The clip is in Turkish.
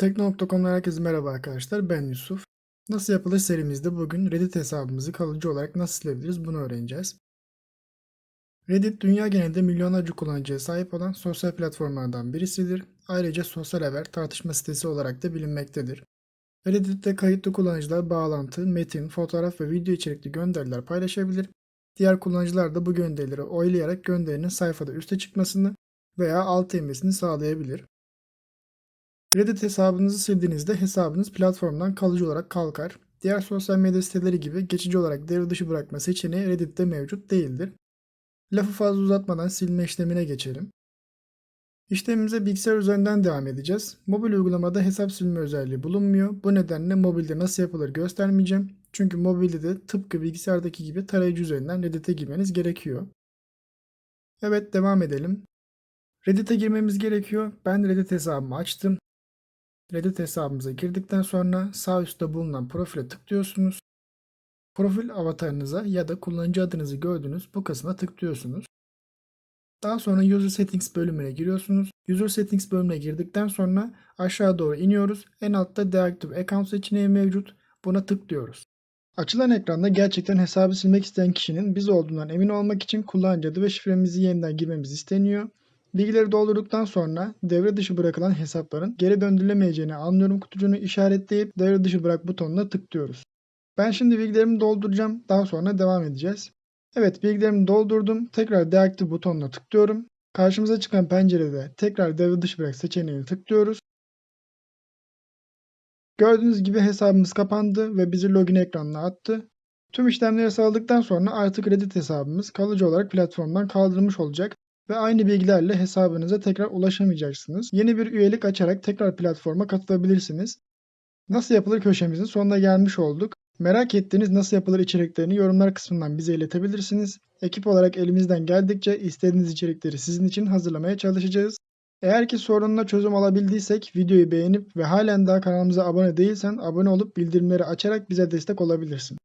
Tekno.com'dan herkese merhaba arkadaşlar. Ben Yusuf. Nasıl yapılır serimizde bugün Reddit hesabımızı kalıcı olarak nasıl silebiliriz bunu öğreneceğiz. Reddit dünya genelinde milyonlarca kullanıcıya sahip olan sosyal platformlardan birisidir. Ayrıca sosyal haber tartışma sitesi olarak da bilinmektedir. Reddit'te kayıtlı kullanıcılar bağlantı, metin, fotoğraf ve video içerikli gönderiler paylaşabilir. Diğer kullanıcılar da bu gönderileri oylayarak gönderinin sayfada üste çıkmasını veya alta inmesini sağlayabilir. Reddit hesabınızı sildiğinizde hesabınız platformdan kalıcı olarak kalkar. Diğer sosyal medya siteleri gibi geçici olarak devre dışı bırakma seçeneği Reddit'te mevcut değildir. Lafı fazla uzatmadan silme işlemine geçelim. İşlemimize bilgisayar üzerinden devam edeceğiz. Mobil uygulamada hesap silme özelliği bulunmuyor. Bu nedenle mobilde nasıl yapılır göstermeyeceğim. Çünkü mobilde de tıpkı bilgisayardaki gibi tarayıcı üzerinden Reddit'e girmeniz gerekiyor. Evet devam edelim. Reddit'e girmemiz gerekiyor. Ben Reddit hesabımı açtım. Reddit hesabımıza girdikten sonra sağ üstte bulunan profile tıklıyorsunuz. Profil avatarınıza ya da kullanıcı adınızı gördüğünüz bu kısma tıklıyorsunuz. Daha sonra User Settings bölümüne giriyorsunuz. User Settings bölümüne girdikten sonra aşağı doğru iniyoruz. En altta Deactive Account seçeneği mevcut. Buna tıklıyoruz. Açılan ekranda gerçekten hesabı silmek isteyen kişinin biz olduğundan emin olmak için kullanıcı adı ve şifremizi yeniden girmemiz isteniyor. Bilgileri doldurduktan sonra devre dışı bırakılan hesapların geri döndürülemeyeceğini anlıyorum kutucuğunu işaretleyip devre dışı bırak butonuna tıklıyoruz. Ben şimdi bilgilerimi dolduracağım. Daha sonra devam edeceğiz. Evet bilgilerimi doldurdum. Tekrar deaktif butonuna tıklıyorum. Karşımıza çıkan pencerede tekrar devre dışı bırak seçeneğini tıklıyoruz. Gördüğünüz gibi hesabımız kapandı ve bizi login ekranına attı. Tüm işlemleri sağladıktan sonra artık Reddit hesabımız kalıcı olarak platformdan kaldırılmış olacak ve aynı bilgilerle hesabınıza tekrar ulaşamayacaksınız. Yeni bir üyelik açarak tekrar platforma katılabilirsiniz. Nasıl yapılır köşemizin sonuna gelmiş olduk. Merak ettiğiniz nasıl yapılır içeriklerini yorumlar kısmından bize iletebilirsiniz. Ekip olarak elimizden geldikçe istediğiniz içerikleri sizin için hazırlamaya çalışacağız. Eğer ki sorununa çözüm alabildiysek videoyu beğenip ve halen daha kanalımıza abone değilsen abone olup bildirimleri açarak bize destek olabilirsin.